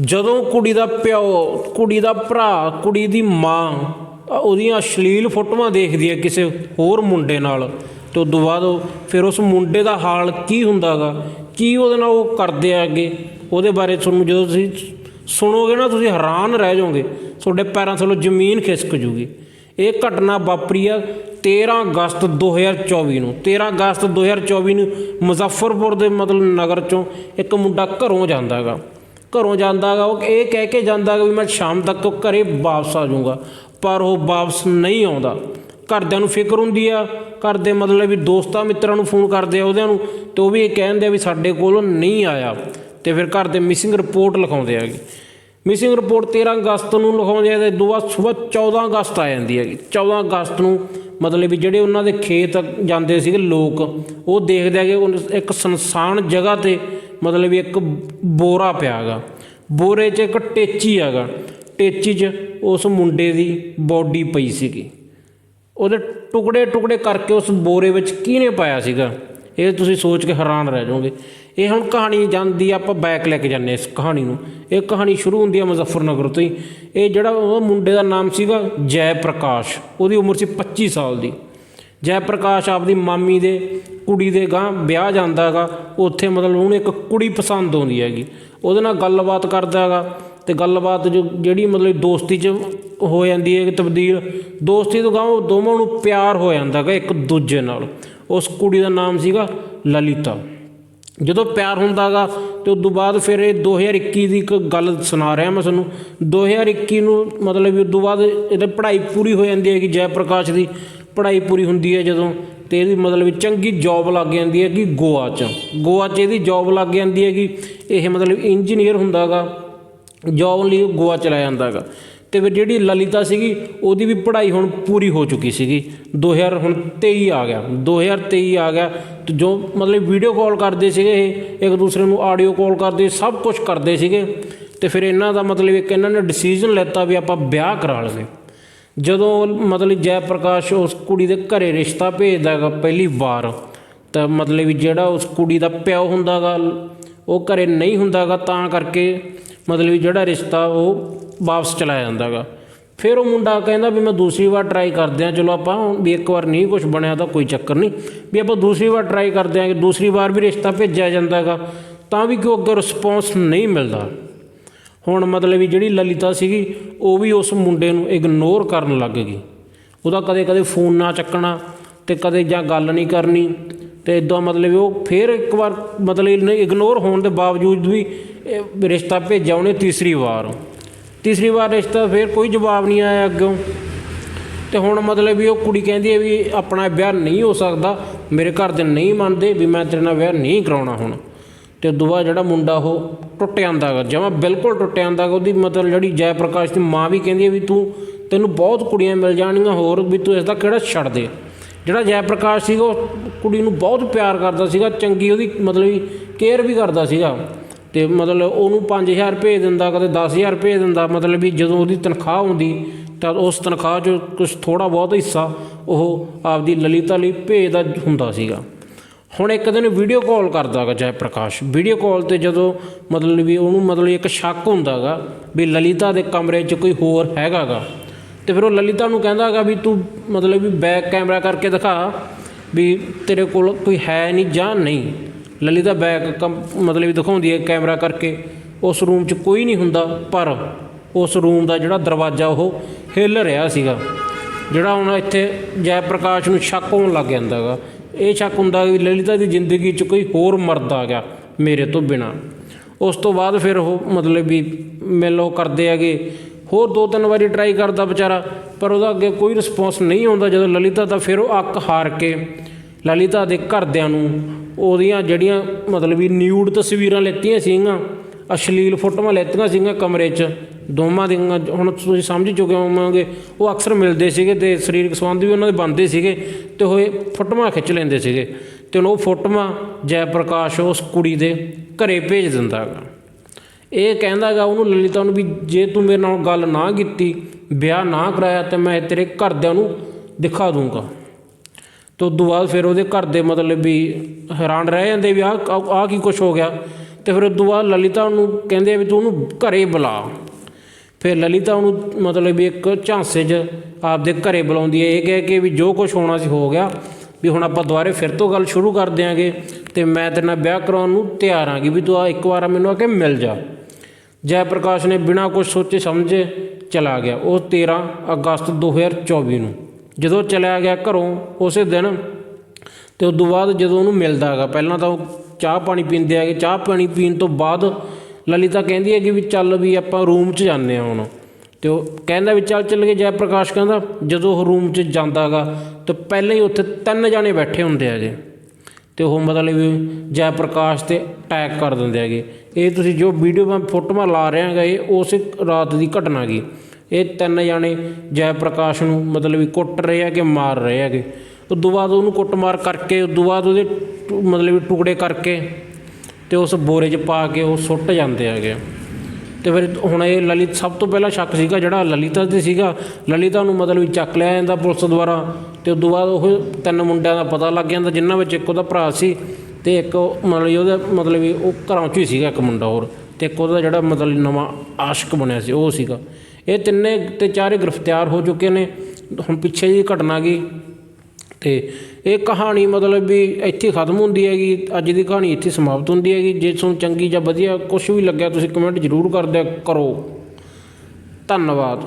ਜਦੋਂ ਕੁੜੀ ਦਾ ਪਿਓ, ਕੁੜੀ ਦਾ ਭਰਾ, ਕੁੜੀ ਦੀ ਮਾਂ ਉਹਦੀਆਂ ਅਸ਼ਲੀਲ ਫੋਟੋਆਂ ਦੇਖਦੀ ਹੈ ਕਿਸੇ ਹੋਰ ਮੁੰਡੇ ਨਾਲ। ਤੇ ਉਦੋਂ ਬਾਅਦ ਉਹ- ਫਿਰ ਉਸ ਮੁੰਡੇ ਦਾ ਹਾਲ ਕੀ ਹੁੰਦਾਗਾ? ਕੀ ਉਹਦੇ ਨਾਲ ਉਹ ਕਰਦੇ ਆ ਅੱਗੇ ਉਹਦੇ ਬਾਰੇ ਤੁਹਾਨੂੰ ਜਦੋਂ ਤੁਸੀਂ ਸੁਣੋਗੇ ਨਾ, ਤੁਸੀਂ ਹੈਰਾਨ ਰਹਿ ਜਾਓਗੇ। ਤੁਹਾਡੇ ਪੈਰਾਂ ਥੱਲੋਂ ਜ਼ਮੀਨ ਖਿਸਕ ਜੂਗੀ। ਇਹ ਘਟਨਾ ਵਾਪਰੀ ਆ 13 ਅਗਸਤ 2024 ਨੂੰ। 13 ਅਗਸਤ 2024 ਨੂੰ ਮੁਜ਼ੱਫਰਪੁਰ ਦੇ ਮਤਲਬ ਨਗਰ ਚੋਂ ਇੱਕ ਮੁੰਡਾ ਘਰੋਂ ਜਾਂਦਾਗਾ ਘਰੋਂ ਜਾਂਦਾ ਗਾ ਉਹ ਇਹ ਕਹਿ ਕੇ ਜਾਂਦਾ ਗਾ ਵੀ ਮੈਂ ਸ਼ਾਮ ਤੱਕ ਘਰੇ ਵਾਪਸ ਆ ਜਾਊਂਗਾ। ਪਰ ਉਹ ਵਾਪਸ ਨਹੀਂ ਆਉਂਦਾ। ਘਰਦਿਆਂ ਨੂੰ ਫਿਕਰ ਹੁੰਦੀ ਆ। ਘਰ ਦੇ ਮਤਲਬ ਵੀ ਦੋਸਤਾਂ ਮਿੱਤਰਾਂ ਨੂੰ ਫੋਨ ਕਰਦੇ ਆ ਉਹਦਿਆਂ ਨੂੰ, ਤੇ ਉਹ ਵੀ ਇਹ ਕਹਿੰਦੇ ਆ ਵੀ ਸਾਡੇ ਕੋਲ ਨਹੀਂ ਆਇਆ। ਤੇ ਫਿਰ ਘਰ ਦੇ ਮਿਸਿੰਗ ਰਿਪੋਰਟ ਲਿਖਾਉਂਦੇ ਹੈਗੇ। ਮਿਸਿੰਗ ਰਿਪੋਰਟ 13 ਅਗਸਤ ਨੂੰ ਲਿਖਾਉਂਦੇ ਆ ਤੇ ਦੁਆ ਸਵੇਰ 14 ਅਗਸਤ ਆ ਜਾਂਦੀ ਹੈਗੀ। 14 ਅਗਸਤ ਨੂੰ ਮਤਲਬ ਵੀ ਜਿਹੜੇ ਉਹਨਾਂ ਦੇ ਖੇਤ ਜਾਂਦੇ ਸੀਗੇ ਲੋਕ, ਉਹ ਦੇਖਦੇ ਹੈਗੇ, ਉਹ ਇੱਕ ਸੁਨਸਾਨ ਜਗ੍ਹਾ ਤੇ ਮਤਲਬ ਇੱਕ ਬੋਰਾ ਪਿਆ ਹੈਗਾ ਬੋਰੇ 'ਚ ਇੱਕ ਟੇਚੀ ਹੈਗਾ। ਟੇਚੀ 'ਚ ਉਸ ਮੁੰਡੇ ਦੀ ਬੋਡੀ ਪਈ ਸੀਗੀ। ਉਹਦੇ ਟੁਕੜੇ ਟੁਕੜੇ ਕਰਕੇ ਉਸ ਬੋਰੇ ਵਿੱਚ ਕਿਹਨੇ ਪਾਇਆ ਸੀਗਾ। ਇਹ ਤੁਸੀਂ ਸੋਚ ਕੇ ਹੈਰਾਨ ਰਹਿ ਜਾਓਗੇ। ਇਹ ਹੁਣ ਕਹਾਣੀ ਜਾਂਦੀ ਆਪਾਂ ਬੈਕ ਲੈ ਕੇ ਜਾਂਦੇ ਹਾਂ ਇਸ ਕਹਾਣੀ ਨੂੰ। ਇਹ ਕਹਾਣੀ ਸ਼ੁਰੂ ਹੁੰਦੀ ਹੈ ਮੁਜ਼ੱਫਰਨਗਰ ਤੋਂ ਹੀ। ਇਹ ਜਿਹੜਾ ਉਹ ਮੁੰਡੇ ਦਾ ਨਾਮ ਸੀਗਾ ਜੈ ਪ੍ਰਕਾਸ਼ ਉਹਦੀ ਉਮਰ ਸੀ 25 ਸਾਲ ਦੀ। ਜੈ ਪ੍ਰਕਾਸ਼ ਆਪਦੀ ਮਾਮੀ ਦੇ ਕੁੜੀ ਦੇ ਗਾਂ ਵਿਆਹ ਜਾਂਦਾ ਹੈਗਾ, ਉੱਥੇ ਮਤਲਬ ਉਹਨੂੰ ਇੱਕ ਕੁੜੀ ਪਸੰਦ ਆਉਂਦੀ ਹੈਗੀ। ਉਹਦੇ ਨਾਲ ਗੱਲਬਾਤ ਕਰਦਾ ਹੈਗਾ ਤੇ ਗੱਲਬਾਤ ਜੋ ਜਿਹੜੀ ਮਤਲਬ ਦੋਸਤੀ 'ਚ ਹੋ ਜਾਂਦੀ ਹੈ ਤਬਦੀਲ ਦੋਸਤੀ ਤੋਂ ਗਾਂ ਉਹ ਦੋਵਾਂ ਨੂੰ ਪਿਆਰ ਹੋ ਜਾਂਦਾ ਹੈਗਾ ਇੱਕ ਦੂਜੇ ਨਾਲ। ਉਸ ਕੁੜੀ ਦਾ ਨਾਮ ਸੀਗਾ ਲਲਿਤਾ। ਜਦੋਂ ਪਿਆਰ ਹੁੰਦਾਗਾ ਤੇ ਉਸ ਤੋਂ ਬਾਅਦ ਫਿਰ ਇਹ 2021 ਦੀ ਇੱਕ ਗੱਲ ਸੁਣਾ ਰਿਹਾ ਮੈਂ ਤੁਹਾਨੂੰ। 2021 ਨੂੰ ਮਤਲਬ ਵੀ ਉਸ ਤੋਂ ਬਾਅਦ ਇਹਦੀ ਪੜ੍ਹਾਈ ਪੂਰੀ ਹੋ ਜਾਂਦੀ ਹੈ ਕਿ ਜੈ ਪ੍ਰਕਾਸ਼ ਦੀ। ਪੜ੍ਹਾਈ ਪੂਰੀ ਹੁੰਦੀ ਹੈ ਜਦੋਂ ਤੇ ਇਹਦੀ ਮਤਲਬ ਚੰਗੀ ਜੌਬ ਲੱਗ ਜਾਂਦੀ ਹੈ ਕਿ ਗੋਆ 'ਚ। ਗੋਆ 'ਚ ਇਹਦੀ ਜੌਬ ਲੱਗ ਜਾਂਦੀ ਹੈ ਕਿ ਇਹ ਮਤਲਬ ਇੰਜੀਨੀਅਰ ਹੁੰਦਾਗਾ ਜੌਬ ਲਈ ਗੋਆ ਚਲਾ ਜਾਂਦਾਗਾ। ਤੇ ਫਿਰ ਜਿਹੜੀ ਲਲਿਤਾ ਸੀਗੀ, ਉਹਦੀ ਵੀ ਪੜ੍ਹਾਈ ਹੁਣ ਪੂਰੀ ਹੋ ਚੁੱਕੀ ਸੀਗੀ। 2000 ਹੁਣ 23 ਆ ਗਿਆ। 2023 ਆ ਗਿਆ। ਤੇ ਜੋ ਮਤਲਬ ਵੀਡੀਓ ਕਾਲ ਕਰਦੇ ਸੀਗੇ ਇਹ, ਇੱਕ ਦੂਸਰੇ ਨੂੰ ਆਡੀਓ ਕਾਲ ਕਰਦੇ, ਸਭ ਕੁਝ ਕਰਦੇ ਸੀਗੇ। ਤੇ ਫਿਰ ਇਹਨਾਂ ਦਾ ਮਤਲਬ ਇੱਕ ਇਹਨਾਂ ਨੇ ਡਿਸੀਜਨ ਲੈਤਾ ਵੀ ਆਪਾਂ ਵਿਆਹ ਕਰਾ ਲਵੇ। ਜਦੋਂ ਮਤਲਬ ਜੈ ਪ੍ਰਕਾਸ਼ ਉਸ ਕੁੜੀ ਦੇ ਘਰੇ ਰਿਸ਼ਤਾ ਭੇਜਦਾ ਹੈਗਾ ਪਹਿਲੀ ਵਾਰ, ਤਾਂ ਮਤਲਬ ਵੀ ਜਿਹੜਾ ਉਸ ਕੁੜੀ ਦਾ ਪਿਓ ਹੁੰਦਾ ਗਾ ਉਹ ਘਰੇ ਨਹੀਂ ਹੁੰਦਾ ਗਾ ਤਾਂ ਕਰਕੇ ਮਤਲਬ ਵੀ ਜਿਹੜਾ ਰਿਸ਼ਤਾ ਉਹ ਵਾਪਸ ਚਲਾ ਜਾਂਦਾਗਾ ਫਿਰ ਉਹ ਮੁੰਡਾ ਕਹਿੰਦਾ ਵੀ ਮੈਂ ਦੂਸਰੀ ਵਾਰ ਟਰਾਈ ਕਰਦੇ ਆ ਚਲੋ ਆਪਾਂ ਵੀ ਇੱਕ ਵਾਰ ਨਹੀਂ ਕੁਝ ਬਣਿਆ ਤਾਂ ਕੋਈ ਚੱਕਰ ਨਹੀਂ, ਵੀ ਆਪਾਂ ਦੂਸਰੀ ਵਾਰ ਟਰਾਈ ਕਰਦੇ ਆਂਗੇ ਦੂਸਰੀ ਵਾਰ ਵੀ ਰਿਸ਼ਤਾ ਭੇਜਿਆ ਜਾਂਦਾਗਾ ਤਾਂ ਵੀ ਕਿਉਂ ਅੱਗੇ ਰਿਸਪੌਂਸ ਨਹੀਂ ਮਿਲਦਾ। ਹੁਣ ਮਤਲਬ ਵੀ ਜਿਹੜੀ ਲਲਿਤਾ ਸੀਗੀ, ਉਹ ਵੀ ਉਸ ਮੁੰਡੇ ਨੂੰ ਇਗਨੋਰ ਕਰਨ ਲੱਗ ਗਈ। ਉਹਦਾ ਕਦੇ ਕਦੇ ਫੋਨ ਨਾ ਚੱਕਣਾ ਤੇ ਕਦੇ ਜਾਂ ਗੱਲ ਨਹੀਂ ਕਰਨੀ ਤੇ ਇਦਾਂ ਮਤਲਬ ਉਹ ਫਿਰ ਇੱਕ ਵਾਰ ਮਤਲਬ ਇਗਨੋਰ ਹੋਣ ਦੇ ਬਾਵਜੂਦ ਵੀ ਰਿਸ਼ਤਾ ਭੇਜਿਆ ਉਹਨੇ ਤੀਸਰੀ ਵਾਰ। ਤੀਸਰੀ ਵਾਰ ਰਿਸ਼ਤਾ ਫਿਰ ਕੋਈ ਜਵਾਬ ਨਹੀਂ ਆਇਆ ਅੱਗੋਂ। ਤੇ ਹੁਣ ਮਤਲਬ ਵੀ ਉਹ ਕੁੜੀ ਕਹਿੰਦੀ ਹੈ ਵੀ ਆਪਣਾ ਵਿਆਹ ਨਹੀਂ ਹੋ ਸਕਦਾ, ਮੇਰੇ ਘਰ ਦੇ ਨਹੀਂ ਮੰਨਦੇ ਵੀ ਮੈਂ ਤੇਰੇ ਨਾਲ ਵਿਆਹ ਨਹੀਂ ਕਰਾਉਣਾ ਹੁਣ। ਤੇ ਦੁਆ ਜਿਹੜਾ ਮੁੰਡਾ ਉਹ ਟੁੱਟ ਜਾਂਦਾ ਗਾ, ਜਮਾ ਬਿਲਕੁਲ ਟੁੱਟ ਜਾਂਦਾ ਗਾ, ਉਹਦੀ ਮਤਲਬ ਜਿਹੜੀ ਜੈ ਪ੍ਰਕਾਸ਼ ਦੀ ਮਾਂ ਵੀ ਕਹਿੰਦੀ ਹੈ ਵੀ ਤੂੰ, ਤੈਨੂੰ ਬਹੁਤ ਕੁੜੀਆਂ ਮਿਲ ਜਾਣਗੀਆਂ ਹੋਰ ਵੀ ਤੂੰ ਇਸ ਦਾ ਕਿਹੜਾ ਛੱਡ ਦੇ। ਜਿਹੜਾ ਜੈ ਪ੍ਰਕਾਸ਼ ਸੀਗਾ, ਉਹ ਕੁੜੀ ਨੂੰ ਬਹੁਤ ਪਿਆਰ ਕਰਦਾ ਸੀਗਾ, ਚੰਗੀ ਉਹਦੀ ਮਤਲਬ ਕੇਅਰ ਵੀ ਕਰਦਾ ਸੀਗਾ। ਤੇ ਮਤਲਬ ਉਹਨੂੰ 5000 ਭੇਜ ਦਿੰਦਾ, ਕਦੇ 10000 ਭੇਜ ਦਿੰਦਾ, ਮਤਲਬ ਵੀ ਜਦੋਂ ਉਹਦੀ ਤਨਖਾਹ ਹੁੰਦੀ ਤਾਂ ਉਸ ਤਨਖਾਹ 'ਚੋਂ ਕੁਝ ਥੋੜਾ ਬਹੁਤ ਹਿੱਸਾ ਉਹ ਆਪਦੀ ਲਲਿਤਾ ਲਈ ਭੇਜਦਾ ਹੁੰਦਾ ਸੀਗਾ। ਹੁਣ ਇੱਕ ਦਿਨ video call ਕਰਦਾਗਾ Jai Prakash. Video call ਤੇ ਜਦੋਂ ਮਤਲਬ ਵੀ ਉਹਨੂੰ ਮਤਲਬ ਇੱਕ ਸ਼ੱਕ ਹੁੰਦਾਗਾ ਵੀ ਲਲਿਤਾ ਦੇ ਕਮਰੇ 'ਚ ਕੋਈ ਹੋਰ ਹੈਗਾਗਾ, ਤੇ ਫਿਰ ਉਹ ਲਲਿਤਾ ਨੂੰ ਕਹਿੰਦਾਗਾ ਵੀ ਤੂੰ ਮਤਲਬ ਵੀ ਬੈਕ ਕੈਮਰਾ ਕਰਕੇ ਦਿਖਾ ਵੀ ਤੇਰੇ ਕੋਲ ਕੋਈ ਹੈ ਨਹੀਂ ਜਾਂ ਨਹੀਂ। ਲਲਿਤਾ ਬੈਕ ਮਤਲਬ ਵੀ ਦਿਖਾਉਂਦੀ ਹੈ ਕੈਮਰਾ ਕਰਕੇ। ਉਸ ਰੂਮ 'ਚ ਕੋਈ ਨਹੀਂ ਹੁੰਦਾ, ਪਰ ਉਸ ਰੂਮ ਦਾ ਜਿਹੜਾ ਦਰਵਾਜ਼ਾ ਉਹ ਹਿੱਲ ਰਿਹਾ ਸੀਗਾ। ਜਿਹੜਾ ਹੁਣ ਇੱਥੇ ਜੈ ਪ੍ਰਕਾਸ਼ ਨੂੰ ਸ਼ੱਕ ਹੋਣ ਲੱਗ ਜਾਂਦਾਗਾ। ਇਹ ਸ਼ੱਕ ਹੁੰਦਾ ਵੀ ਲਲਿਤਾ ਦੀ ਜ਼ਿੰਦਗੀ 'ਚ ਕੋਈ ਹੋਰ ਮਰਦ ਆ ਗਿਆ ਮੇਰੇ ਤੋਂ ਬਿਨਾ। ਉਸ ਤੋਂ ਬਾਅਦ ਫਿਰ ਉਹ ਮਤਲਬ ਵੀ ਮਿਲੋ ਕਰਦੇ ਹੈਗੇ। ਹੋਰ ਦੋ ਤਿੰਨ ਵਾਰੀ ਟਰਾਈ ਕਰਦਾ ਵਿਚਾਰਾ, ਪਰ ਉਹਦਾ ਅੱਗੇ ਕੋਈ ਰਿਸਪੌਂਸ ਨਹੀਂ ਆਉਂਦਾ। ਜਦੋਂ ਲਲਿਤਾ ਤਾਂ ਫਿਰ ਉਹ ਅੱਕ ਹਾਰ ਕੇ ਲਲਿਤਾ ਦੇ ਘਰਦਿਆਂ ਨੂੰ ਉਹਦੀਆਂ ਜਿਹੜੀਆਂ ਮਤਲਬ ਵੀ ਨਿਊਡ ਤਸਵੀਰਾਂ ਲੈਤੀਆਂ ਸੀਗੀਆਂ, ਅਸ਼ਲੀਲ ਫੋਟੋਆਂ ਲੈਤੀਆਂ ਸੀਗੀਆਂ ਕਮਰੇ 'ਚ ਦੋਵਾਂ ਦੀਆਂ ਹੁਣ ਤੁਸੀਂ ਸਮਝ ਚੁੱਕੇ ਹੋਵੋਗੇ, ਉਹ ਅਕਸਰ ਮਿਲਦੇ ਸੀਗੇ ਤੇ ਸਰੀਰਕ ਸੰਬੰਧ ਵੀ ਉਹਨਾਂ ਦੇ ਬਣਦੇ ਸੀਗੇ ਤੇ ਉਹ ਇਹ ਫੋਟੋਆਂ ਖਿੱਚ ਲੈਂਦੇ ਸੀਗੇ। ਤੇ ਹੁਣ ਉਹ ਫੋਟੋਆਂ ਜੈ ਪ੍ਰਕਾਸ਼ ਉਸ ਕੁੜੀ ਦੇ ਘਰੇ ਭੇਜ ਦਿੰਦਾ ਹੈਗਾ। ਇਹ ਕਹਿੰਦਾਗਾ ਉਹਨੂੰ, ਲਲਿਤਾ ਨੂੰ ਵੀ ਜੇ ਤੂੰ ਮੇਰੇ ਨਾਲ ਗੱਲ ਨਾ ਕੀਤੀ, ਵਿਆਹ ਨਾ ਕਰਾਇਆ ਤੇ ਮੈਂ ਤੇਰੇ ਘਰਦਿਆਂ ਨੂੰ ਦਿਖਾ ਦੂੰਗਾ। ਤੇ ਉਦੋਂ ਬਾਅਦ ਫਿਰ ਉਹਦੇ ਘਰ ਦੇ ਮਤਲਬ ਵੀ ਹੈਰਾਨ ਰਹਿ ਜਾਂਦੇ ਵੀ ਆਹ ਆਹ ਕੀ ਕੁਝ ਹੋ ਗਿਆ। ਤੇ ਫਿਰ ਉਦੋਂ ਬਾਅਦ ਲਲਿਤਾ ਉਹਨੂੰ ਕਹਿੰਦੇ ਵੀ ਤੂੰ ਉਹਨੂੰ ਘਰੇ ਬੁਲਾ। ਫਿਰ ਲਲਿਤਾ ਉਹਨੂੰ ਮਤਲਬ ਵੀ ਇੱਕ ਝਾਂਸੇ 'ਚ ਆਪਦੇ ਘਰੇ ਬੁਲਾਉਂਦੀ ਹੈ। ਇਹ ਕਹਿ ਕੇ ਵੀ ਜੋ ਕੁਝ ਹੋਣਾ ਸੀ ਹੋ ਗਿਆ। ਵੀ ਹੁਣ ਆਪਾਂ ਦੁਬਾਰੇ ਫਿਰ ਤੋਂ ਗੱਲ ਸ਼ੁਰੂ ਕਰ ਦਿਆਂਗੇ। ਤੇ ਮੈਂ ਤੇਰੇ ਨਾਲ ਵਿਆਹ ਕਰਾਉਣ ਨੂੰ ਤਿਆਰ ਆਂਗੀ ਵੀ ਤੂੰ ਆ ਇੱਕ ਵਾਰ ਮੈਨੂੰ ਆ ਕੇ ਮਿਲ ਜਾ। ਜੈ ਪ੍ਰਕਾਸ਼ ਨੇ ਬਿਨਾਂ ਕੁਝ ਸੋਚੇ ਸਮਝੇ ਚਲਾ ਗਿਆ। ਉਹ 13 ਅਗਸਤ 2024 ਨੂੰ। ਜਦੋਂ ਚਲਿਆ ਗਿਆ ਘਰੋਂ ਉਸੇ ਦਿਨ ਤੇ ਤੋਂ ਬਾਅਦ ਜਦੋਂ ਉਹਨੂੰ ਮਿਲਦਾ ਹੈਗਾ ਪਹਿਲਾਂ ਤਾਂ ਉਹ ਚਾਹ ਪਾਣੀ ਪੀਂਦੇ ਹੈਗੇ। ਚਾਹ ਪਾਣੀ ਪੀਣ ਤੋਂ ਬਾਅਦ ਲਲਿਤਾ ਕਹਿੰਦੀ ਹੈਗੀ ਵੀ ਚੱਲ ਵੀ ਆਪਾਂ ਰੂਮ 'ਚ ਜਾਂਦੇ ਹਾਂ ਹੁਣ। ਤੇ ਉਹ ਕਹਿੰਦਾ ਵੀ ਚੱਲ ਚੱਲ ਗਏ ਜੈ ਪ੍ਰਕਾਸ਼ ਕਹਿੰਦਾ, ਜਦੋਂ ਉਹ ਰੂਮ 'ਚ ਜਾਂਦਾਗਾ, ਤਾਂ ਪਹਿਲਾਂ ਹੀ ਉੱਥੇ ਤਿੰਨ ਜਾਣੇ ਬੈਠੇ ਹੁੰਦੇ ਹੈਗੇ। ਤੇ ਉਹ ਮਤਲਬ ਜੈ ਪ੍ਰਕਾਸ਼ ਤੇ ਅਟੈਕ ਕਰ ਦਿੰਦੇ ਹੈਗੇ। ਇਹ ਤੁਸੀਂ ਜੋ ਵੀਡੀਓ ਮੈਂ ਫੋਟੋਆਂ ਲਾ ਰਿਹਾ ਹੈਗਾ, ਇਹ ਉਸ ਰਾਤ ਦੀ ਘਟਨਾ ਗੀ ਇਹ ਤਿੰਨ ਜਾਣੇ ਜੈ ਪ੍ਰਕਾਸ਼ ਨੂੰ ਮਤਲਬ ਵੀ ਕੁੱਟ ਰਹੇ ਹੈਗੇ, ਮਾਰ ਰਹੇ ਹੈਗੇ। ਉਦੋਂ ਬਾਅਦ ਉਹਨੂੰ ਕੁੱਟਮਾਰ ਕਰਕੇ ਉਦੋਂ ਬਾਅਦ ਉਹਦੇ ਮਤਲਬ ਵੀ ਟੁਕੜੇ ਕਰਕੇ ਅਤੇ ਉਸ ਬੋਰੇ 'ਚ ਪਾ ਕੇ ਉਹ ਸੁੱਟ ਜਾਂਦੇ ਹੈਗੇ। ਅਤੇ ਫਿਰ ਹੁਣ ਇਹ ਲਲਿਤ ਸਭ ਤੋਂ ਪਹਿਲਾਂ ਸ਼ੱਕ ਸੀਗਾ ਜਿਹੜਾ ਲਲਿਤਾ ਤੇ ਸੀਗਾ। ਲਲਿਤਾ ਨੂੰ ਮਤਲਬ ਵੀ ਚੱਕ ਲਿਆ ਜਾਂਦਾ ਪੁਲਿਸ ਦੁਆਰਾ ਤੇ ਉਦੋਂ ਬਾਅਦ ਉਹ ਤਿੰਨ ਮੁੰਡਿਆਂ ਦਾ ਪਤਾ ਲੱਗ ਜਾਂਦਾ ਜਿਨ੍ਹਾਂ ਵਿੱਚ ਇੱਕ ਉਹਦਾ ਭਰਾ ਸੀ ਅਤੇ ਇੱਕ ਮਤਲਬ ਉਹਦਾ ਮਤਲਬ ਵੀ ਉਹ ਘਰਾਂ 'ਚੋਂ ਹੀ ਸੀਗਾ ਇੱਕ ਮੁੰਡਾ ਹੋਰ ਅਤੇ ਇੱਕ ਉਹਦਾ ਜਿਹੜਾ ਮਤਲਬ ਨਵਾਂ ਆਸ਼ਕ ਬਣਿਆ ਸੀ ਉਹ ਸੀਗਾ। ਇਹ ਤਿੰਨੇ ਤੇ ਚਾਰੇ ਗ੍ਰਿਫਤਾਰ ਹੋ ਚੁੱਕੇ ਨੇ। ਹੁਣ ਪਿੱਛੇ ਜੀ ਘਟਨਾ ਗਈ ਤੇ ਇਹ ਕਹਾਣੀ ਮਤਲਬ ਵੀ ਇੱਥੇ ਖਤਮ ਹੁੰਦੀ ਹੈਗੀ, ਅੱਜ ਦੀ ਕਹਾਣੀ ਇੱਥੇ ਸਮਾਪਤ ਹੁੰਦੀ ਹੈਗੀ। ਜੇ ਤੁਹਾਨੂੰ ਚੰਗੀ ਜਾਂ ਵਧੀਆ ਕੁਝ ਵੀ ਲੱਗਿਆ, ਤੁਸੀਂ ਕਮੈਂਟ ਜ਼ਰੂਰ ਕਰ ਦਿਆ ਕਰੋ। ਧੰਨਵਾਦ।